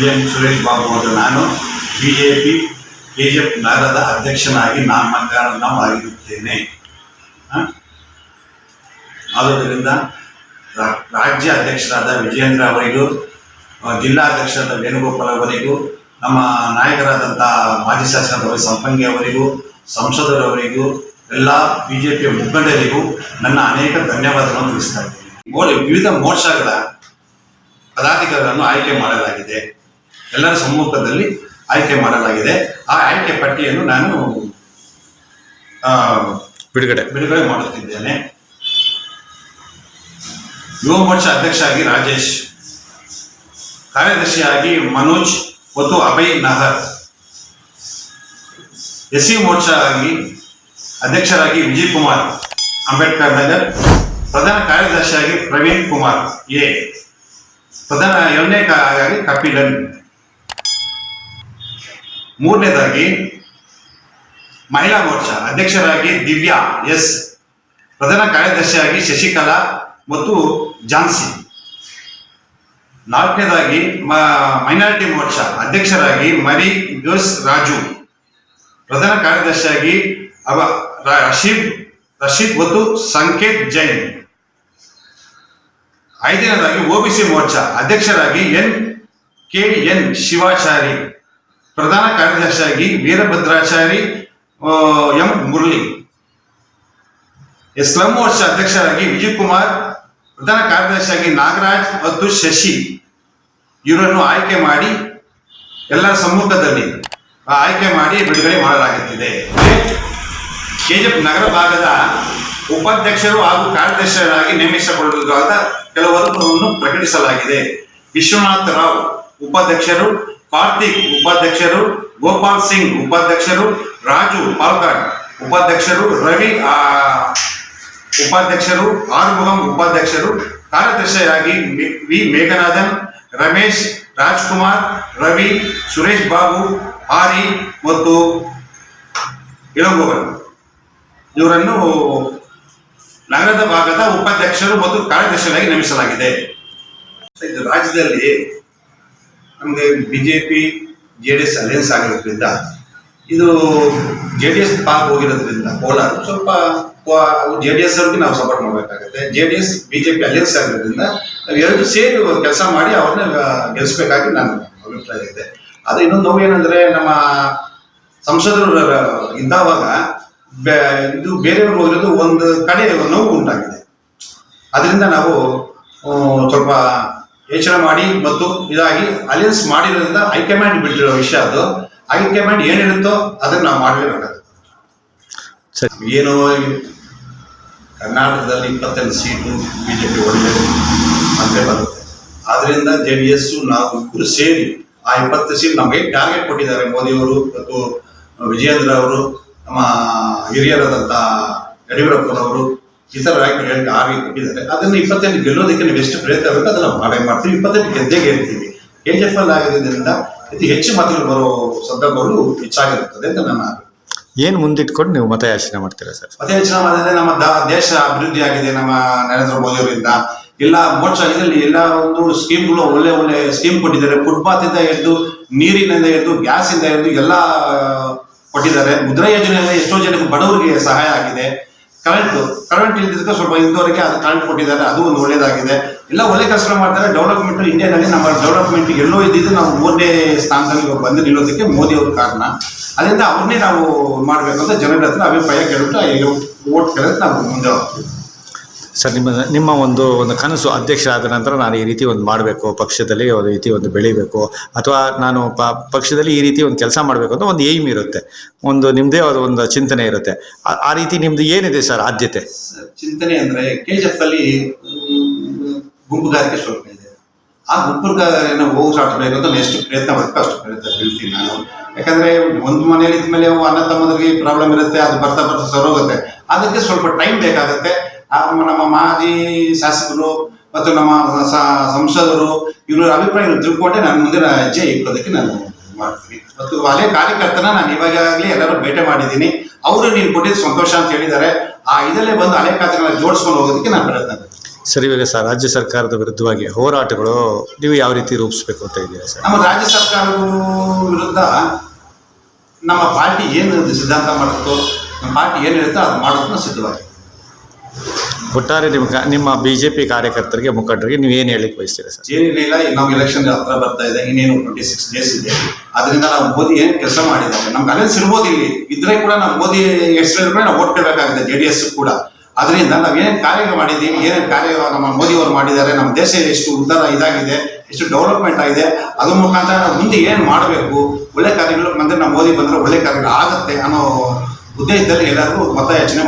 M Suresh Babu ಅವರು ನಾನು B J P K ನಗರದ ಅಧ್ಯಕ್ಷನಾಗಿ ನಾಮಕರಣವಾಗಿರುತ್ತೇನೆ ಹ? ಆದುದರಿಂದ ರಾಜ್ಯ ಅಧ್ಯಕ್ಷರಾದ ವಿಜಯೇಂದ್ರ ಅವರಿಗೂ ಜಿಲ್ಲಾ ಜಿಲ್ಲಾಧ್ಯಕ್ಷರಾದ ವೇಣುಗೋಪಾಲ್ ಅವರಿಗೂ, ನಮ್ಮ ನಾಯಕರಾದಂಥ ಮಾಜಿ ಶಾಸಕರಾದ ಸಂಪಂಗಿ ಅವರಿಗೂ, ಸಂಸದರವರಿಗೂ, ಎಲ್ಲ ಬಿ ಜೆ ಪಿಯ ಮುಖಂಡರಿಗೂ ನನ್ನ ಅನೇಕ ಧನ್ಯವಾದಗಳನ್ನು ತಿಳಿಸ್ತಾ ಇದ್ದೀನಿ. ವಿವಿಧ ಮೋರ್ಚಾಗಳ ಪದಾಧಿಕಾರಿಗಳನ್ನು ಆಯ್ಕೆ ಮಾಡಲಾಗಿದೆ. ಎಲ್ಲರ ಸಮ್ಮುಖದಲ್ಲಿ ಆಯ್ಕೆ ಮಾಡಲಾಗಿದೆ. ಆ ಆಯ್ಕೆ ಪಟ್ಟಿಯನ್ನು ನಾನು ಬಿಡುಗಡೆ. ಬಿಡುಗಡೆ ಮಾಡುತ್ತಿದ್ದೇನೆ. ಯುವ ಮೋರ್ಚಾ ಅಧ್ಯಕ್ಷರಾಗಿ ರಾಜೇಶ್ ಕಾರ್ಯದರ್ಶಿಯಾಗಿ ಮನೋಜ್ ಮತ್ತು ಅಭಯ್ ನಹರ್. ಎಸ್ ಸಿ ಮೋರ್ಚಾ ಆಗಿ ಅಧ್ಯಕ್ಷರಾಗಿ ವಿಜಯ್ ಕುಮಾರ್ ಅಂಬೇಡ್ಕರ್ ನಗರ್. ಪ್ರಧಾನ ಕಾರ್ಯದರ್ಶಿಯಾಗಿ ಪ್ರವೀಣ್ ಕುಮಾರ್ ಎ. ಪ್ರಧಾನ ಎರಡನೇ ಆಗಿ ಕಪಿಲನ್. ಮೂರನೇದಾಗಿ ಮಹಿಳಾ ಮೋರ್ಚಾ ಅಧ್ಯಕ್ಷರಾಗಿ ದಿವ್ಯಾ ಎಸ್. ಪ್ರಧಾನ ಕಾರ್ಯದರ್ಶಿಯಾಗಿ ಶಶಿಕಲಾ ಮತ್ತು ಝಾನ್ಸಿ. ನಾಲ್ಕನೇದಾಗಿ ಮೈನಾರಿಟಿ ಮೋರ್ಚಾ ಅಧ್ಯಕ್ಷರಾಗಿ ಮರಿ ಗೋಸ್ ರಾಜು. ಪ್ರಧಾನ ಕಾರ್ಯದರ್ಶಿಯಾಗಿ ಅವ ರಶೀದ್ ರಶೀದ್ ಮತ್ತು ಸಂಕೇತ್ ಜೈನ್. ಐದನೇದಾಗಿ ಒಬಿಸಿ ಮೋರ್ಚಾ ಅಧ್ಯಕ್ಷರಾಗಿ ಎನ್ ಕೆ ಎನ್ ಶಿವಾಚಾರಿ. ಪ್ರಧಾನ ಕಾರ್ಯದರ್ಶಿಯಾಗಿ ವೀರಭದ್ರಾಚಾರಿ ಎಂ ಮುರಳಿ. ಸ್ಲಂ ವರ್ಷ ಅಧ್ಯಕ್ಷರಾಗಿ ವಿಜಯ್ ಕುಮಾರ್ ಪ್ರಧಾನ ಕಾರ್ಯದರ್ಶಿಯಾಗಿ ನಾಗರಾಜ್ ಮತ್ತು ಶಶಿ. ಇವರನ್ನು ಆಯ್ಕೆ ಮಾಡಿ ಎಲ್ಲರ ಸಮ್ಮುಖದಲ್ಲಿ ಆಯ್ಕೆ ಮಾಡಿ ಬಿಡುಗಡೆ ಮಾಡಲಾಗುತ್ತಿದೆ. ಕೆಜಿಎಫ್ ನಗರ ಭಾಗದ ಉಪಾಧ್ಯಕ್ಷರು ಹಾಗೂ ಕಾರ್ಯದರ್ಶಿಯರಾಗಿ ನೇಮಿಸಿಕೊಳ್ಳುವುದಾದ ಕೆಲವರನ್ನು ಪ್ರಕಟಿಸಲಾಗಿದೆ. ವಿಶ್ವನಾಥ್ ರಾವ್ ಉಪಾಧ್ಯಕ್ಷರು ಕಾರ್ತಿಕ್ ಉಪಾಧ್ಯಕ್ಷರು, ಗೋಪಾಲ್ ಸಿಂಗ್ ಉಪಾಧ್ಯಕ್ಷರು, ರಾಜು ಪಾಲ್ಕಾಡ್ ಉಪಾಧ್ಯಕ್ಷರು, ರವಿ ಉಪಾಧ್ಯಕ್ಷರು ಆರ್ಮುಗಂ ಉಪಾಧ್ಯಕ್ಷರು, ಕಾರ್ಯದರ್ಶಿಯಾಗಿ ವಿ ಮೇಘನಾಥನ್ ರಮೇಶ್, ರಾಜ್ಕುಮಾರ್, ರವಿ, ಸುರೇಶ್ ಬಾಬು, ಹಾರಿ ಮತ್ತು ಇಳಂಗೋವನ್ ಇವರನ್ನು ನಗರದ ಭಾಗದ ಉಪಾಧ್ಯಕ್ಷರು ಮತ್ತು ಕಾರ್ಯದರ್ಶಿಯಾಗಿ ನೇಮಿಸಲಾಗಿದೆ. ರಾಜ್ಯದಲ್ಲಿ ನಮಗೆ BJP J D S alliance ಆಗಿರೋದ್ರಿಂದ, ಇದು ಜೆ ಡಿ ಎಸ್ ಪಾಕ್ ಹೋಗಿರೋದ್ರಿಂದ ಕೋಲಾರ ಸ್ವಲ್ಪ ಜೆ ಡಿ ಎಸ್ ಅವ್ರಿಗೆ ನಾವು ಸಪೋರ್ಟ್ ಮಾಡಬೇಕಾಗುತ್ತೆ. J D S BJP alliance ಆಗಿರೋದ್ರಿಂದ ನಾವು ಎರಡು ಸೇರಿ ಕೆಲಸ ಮಾಡಿ ಅವ್ರನ್ನ ಗೆಲ್ಲಿಸ್ಬೇಕಾಗಿ ನಾನು ಅಭಿಪ್ರಾಯ ಇದೆ. ಅದು ಇನ್ನೊಂದು ನೋವು ಏನಂದ್ರೆ ನಮ್ಮ ಸಂಸದರು ಇದ್ದಾವಾಗ ಬೆ- ಇದು ಬೇರೆಯವರು ಹೋಗಿರೋದು ಒಂದು ಕಡೆ ನೋವು ಉಂಟಾಗಿದೆ. ಅದರಿಂದ ನಾವು ಸ್ವಲ್ಪ ಯೋಚನೆ ಮಾಡಿ ಮತ್ತು ಇದಾಗಿ ಅಲಯನ್ಸ್ ಮಾಡಿರೋದ್ರಿಂದ ಹೈಕಮಾಂಡ್ ಬಿಟ್ಟಿರೋ ವಿಷಯ ಅದು. ಹೈಕಮಾಂಡ್ ಏನಿರುತ್ತೋ ಅದನ್ನ ನಾವು ಮಾಡಲೇಬೇಕಾಗುತ್ತೆ. ಏನು ಏನೋ ಕರ್ನಾಟಕದಲ್ಲಿ ಇಪ್ಪತ್ತೆಂಟು ಸೀಟು ಬಿಜೆಪಿ ಒಳ್ಳೆಯದು ಅಂತ ಬರುತ್ತೆ. ಆದ್ರಿಂದ ಜೆ ಡಿ ಎಸ್ ನಾವು ಇಬ್ಬರು ಸೇರಿ ಆ ಇಪ್ಪತ್ತು ಸೀಟ್ ನಮಗೆ ಟಾರ್ಗೆಟ್ ಕೊಟ್ಟಿದ್ದಾರೆ. ಮೋದಿಯವರು ಮತ್ತು ವಿಜಯೇಂದ್ರ ಅವರು ನಮ್ಮ ಹಿರಿಯರಾದಂಥ ಯಡಿಯೂರಪ್ಪನವರು ಇತರ ನಾಯಕರು ಆಗಿ ಕೊಟ್ಟಿದ್ದಾರೆ. ಅದನ್ನು ಇಪ್ಪತ್ತೆಂಟು ಗೆಲ್ಲೋದಕ್ಕೆ ನೀವು ಎಷ್ಟು ಪ್ರಯತ್ನ ಬೇಕು ಅದನ್ನು ಮಾಡೇ ಮಾಡ್ತೀವಿ ಇಪ್ಪತ್ತೆಂಟು ಗೆದ್ದೇ ಗೆಲ್ತೀವಿ ಕೆ ಜಿ ಎಫ್ ಎಲ್ ಆಗಿರೋದ್ರಿಂದ ಇದು ಹೆಚ್ಚು ಮತಗಳು ಬರೋ ಸಂದರ್ಭಗಳು ಹೆಚ್ಚಾಗಿರುತ್ತದೆ ಅಂತ ನನ್ನ. ಏನು ಮುಂದಿಟ್ಕೊಂಡು ನೀವು ಮತಯಾಚನೆ ಮಾಡ್ತೀರಾ ಸರ್? ಮತ ಯಾಚನೆ ಮಾಡಿದ್ರೆ ನಮ್ಮ ದೇಶ ಅಭಿವೃದ್ಧಿ ಆಗಿದೆ ನಮ್ಮ ನರೇಂದ್ರ ಮೋದಿ ಅವರಿಂದ. ಎಲ್ಲ ಇದರಲ್ಲಿ ಎಲ್ಲ ಒಂದು ಸ್ಕೀಮ್ಗಳು ಒಳ್ಳೆ ಒಳ್ಳೆ ಸ್ಕೀಮ್ ಕೊಟ್ಟಿದ್ದಾರೆ. ಫುಟ್ಪಾತ್ ಇಂದ ಹಿಡಿದು ನೀರಿನಿಂದ ಹಿಡಿದು ಗ್ಯಾಸ್ ಇಂದ ಹಿಡಿದು ಎಲ್ಲ ಕೊಟ್ಟಿದ್ದಾರೆ. ಮುದ್ರಾ ಯೋಜನೆಯಲ್ಲಿ ಎಷ್ಟೋ ಜನಕ್ಕೆ ಬಡವರಿಗೆ ಸಹಾಯ ಆಗಿದೆ. ಕರೆಂಟ್ ಕರೆಂಟ್ ಇಲ್ದಿದ್ದಕ್ಕೆ ಸ್ವಲ್ಪ ಇದ್ದವರಿಗೆ ಅದು ಕರೆಂಟ್ ಕೊಟ್ಟಿದ್ದಾರೆ ಅದು ಒಂದು ಒಳ್ಳೇದಾಗಿದೆ. ಎಲ್ಲ ಒಳ್ಳೆ ಕೆಲಸ ಮಾಡ್ತಾರೆ ಡೆವಲಪ್ಮೆಂಟ್ ಇಂಡಿಯಾದಲ್ಲಿ ನಮ್ಮ ಡೆವಲಪ್ಮೆಂಟ್ ಎಲ್ಲೋ ಇದ್ದಿದ್ದು ನಾವು ಮೂರನೇ ಸ್ಥಾನದಲ್ಲಿ ಬಂದು ನಿಲ್ಲೋದಕ್ಕೆ ಮೋದಿ ಅವ್ರ ಕಾರಣ. ಅದರಿಂದ ಅವ್ರನ್ನೇ ನಾವು ಮಾಡಬೇಕು ಅಂತ ಜನರ ಹತ್ರ ಅಭಿಪ್ರಾಯ ಕೇಳ್ಬಿಟ್ಟು ಓಟ್ ಕೇಳಿದ್ರೆ ನಾವು ಮುಂದೆ ಹೋಗ್ತೀವಿ. ಸರ್, ನಿಮ್ಮ ನಿಮ್ಮ ಒಂದು ಒಂದು ಕನಸು ಅಧ್ಯಕ್ಷ ಆದ ನಂತರ ನಾನು ಈ ರೀತಿ ಒಂದು ಮಾಡಬೇಕು, ಪಕ್ಷದಲ್ಲಿ ಒಂದು ರೀತಿ ಒಂದು ಬೆಳಿಬೇಕು, ಅಥವಾ ನಾನು ಪ, ಪಕ್ಷದಲ್ಲಿ ಈ ರೀತಿ ಒಂದು ಕೆಲಸ ಮಾಡಬೇಕು ಅಂತ ಒಂದು ಏಮ್ ಇರುತ್ತೆ, ಒಂದು ನಿಮ್ಮದೇ ಆದ ಒಂದು ಚಿಂತನೆ ಇರುತ್ತೆ. ಆ- ರೀತಿ ನಿಮ್ಮದು ಏನಿದೆ ಸರ್ ಆದ್ಯತೆ? ಚಿಂತನೆ ಅಂದರೆ ಕೆ ಜಿ ಎಫ್ ಅಲ್ಲಿ ಗುಂಪುಗಾರಿಕೆ ಸ್ವಲ್ಪ ಇದೆ. ಆ ಗುಂಪುಗಾರ ಹೋಗಿ ಸಾಟಬೇಕು ಅಂತ ಎಷ್ಟು ಪ್ರಯತ್ನ ಮಾಡಬೇಕು, ಅಷ್ಟು ಪ್ರಯತ್ನ ಬೀಳ್ತೀನಿ ನಾನು. ಯಾಕಂದ್ರೆ ಒಂದು ಮನೇಲಿ ಇದ್ಮೇಲೆ ಅಣ್ಣ ತಮ್ಮದ್ರಿಗೆ ಪ್ರಾಬ್ಲಮ್ ಇರುತ್ತೆ, ಅದು ಬರ್ತಾ ಬರ್ತಾ ಸರೋಗುತ್ತೆ ಅದಕ್ಕೆ ಸ್ವಲ್ಪ ಟೈಮ್ ಬೇಕಾಗುತ್ತೆ. ನಮ್ಮ ಮಾಜಿ ಶಾಸಕರು ಮತ್ತು ನಮ್ಮ ಸಂಸದರು ಇವರ ಅಭಿಪ್ರಾಯಗಳು ತಿಳ್ಕೊಂಡೆ ನಾನು ಮುಂದಿನ ಹೆಜ್ಜೆ ಇಕ್ಕೋದಕ್ಕೆ ನಾನು ಮಾಡ್ತೀನಿ. ಮತ್ತು ಅದೇ ಕಾರ್ಯಕರ್ತನ ನಾನು ಇವಾಗಲೇ ಎಲ್ಲರೂ ಭೇಟಿ ಮಾಡಿದ್ದೀನಿ. ಅವರು ನೀನು ಕೊಟ್ಟಿದ್ದು ಸಂತೋಷ ಅಂತ ಹೇಳಿದ್ದಾರೆ. ಆ ಇದರಲ್ಲೇ ಬಂದು ಹಳೆ ಖಾತೆಗಳನ್ನ ಜೋಡಿಸ್ಕೊಂಡು ಹೋಗೋದಕ್ಕೆ ನಾನು ಪ್ರಯತ್ನ ಸರಿ ಸರ್ ಇವಾಗ ಸರ್ ರಾಜ್ಯ ಸರ್ಕಾರದ ವಿರುದ್ಧವಾಗಿ ಹೋರಾಟಗಳು ನೀವು ಯಾವ ರೀತಿ ರೂಪಿಸ್ಬೇಕು ಅಂತ ಇದ್ದೀರಾ ಸರ್? ನಮ್ಮ ರಾಜ್ಯ ಸರ್ಕಾರದ ವಿರುದ್ಧ ನಮ್ಮ ಪಾರ್ಟಿ ಏನು ಸಿದ್ಧಾಂತ ಮಾಡುತ್ತೋ ನಮ್ಮ ಪಾರ್ಟಿ ಏನು ಹೇಳುತ್ತೋ ಅದು ಮಾಡೋದನ್ನ ಸಿದ್ಧವಾಗಿ ಒಟ್ಟಾರೆ ನಿಮ್ಮ ನಿಮ್ಮ ಬಿ ಜೆ ಪಿ ಕಾರ್ಯಕರ್ತರಿಗೆ, ಮುಖಂಡರಿಗೆ ನೀವು ಏನು ಹೇಳಿಕ್ ಬಯಸ್ತೀರಾ ಸರ್? ಏನಿಲ್ಲ ನಾವು ಎಲೆಕ್ಷನ್ ಹತ್ರ ಬರ್ತಾ ಇದೆ. ಇನ್ನೇನು ಟ್ವೆಂಟಿ ಸಿಕ್ಸ್ ಡೇಸ್ ಇದೆ. ಅದರಿಂದ ನಾವು ಮೋದಿ ಏನು ಕೆಲಸ ಮಾಡಿದ್ದಾರೆ? ನಮ್ಗೆ ಅಲೆನ್ಸ್ ಇರ್ಬೋದು ಇಲ್ಲಿ. ಇದ್ರೆ ಕೂಡ ನಾವು ಮೋದಿ ಹೆಸರು ಕೂಡ ನಾವು ಓಟ್ ಕೊಡಬೇಕಾಗಿದೆ ಜೆ ಡಿ ಎಸ್ ಕೂಡ. ಅದರಿಂದ ನಾವು ಏನೇನು ಕಾರ್ಯ ಮಾಡಿದ್ದೀವಿ, ಏನೇನು ಕಾರ್ಯ ನಮ್ಮ ಮೋದಿ ಅವರು ಮಾಡಿದ್ದಾರೆ, ನಮ್ಮ ದೇಶ ಎಷ್ಟು ಉದ್ದಾರ ಇದಾಗಿದೆ, ಎಷ್ಟು ಡೆವಲಪ್ಮೆಂಟ್ ಆಗಿದೆ, ಅದ್ರ ಮುಖಾಂತರ ನಾವು ಮುಂದೆ ಏನು ಮಾಡಬೇಕು, ಒಳ್ಳೆ ಕಾರ್ಯಗಳು ಬಂದರೆ ನಮ್ಮ ಮೋದಿ ಬಂದರೆ ಒಳ್ಳೆ ಕಾರ್ಯಗಳು ಆಗುತ್ತೆ ಅನ್ನೋ ಉದ್ದೇಶದಲ್ಲಿ ಎಲ್ಲರಿಗೂ ಮತ ಯೋಚನೆ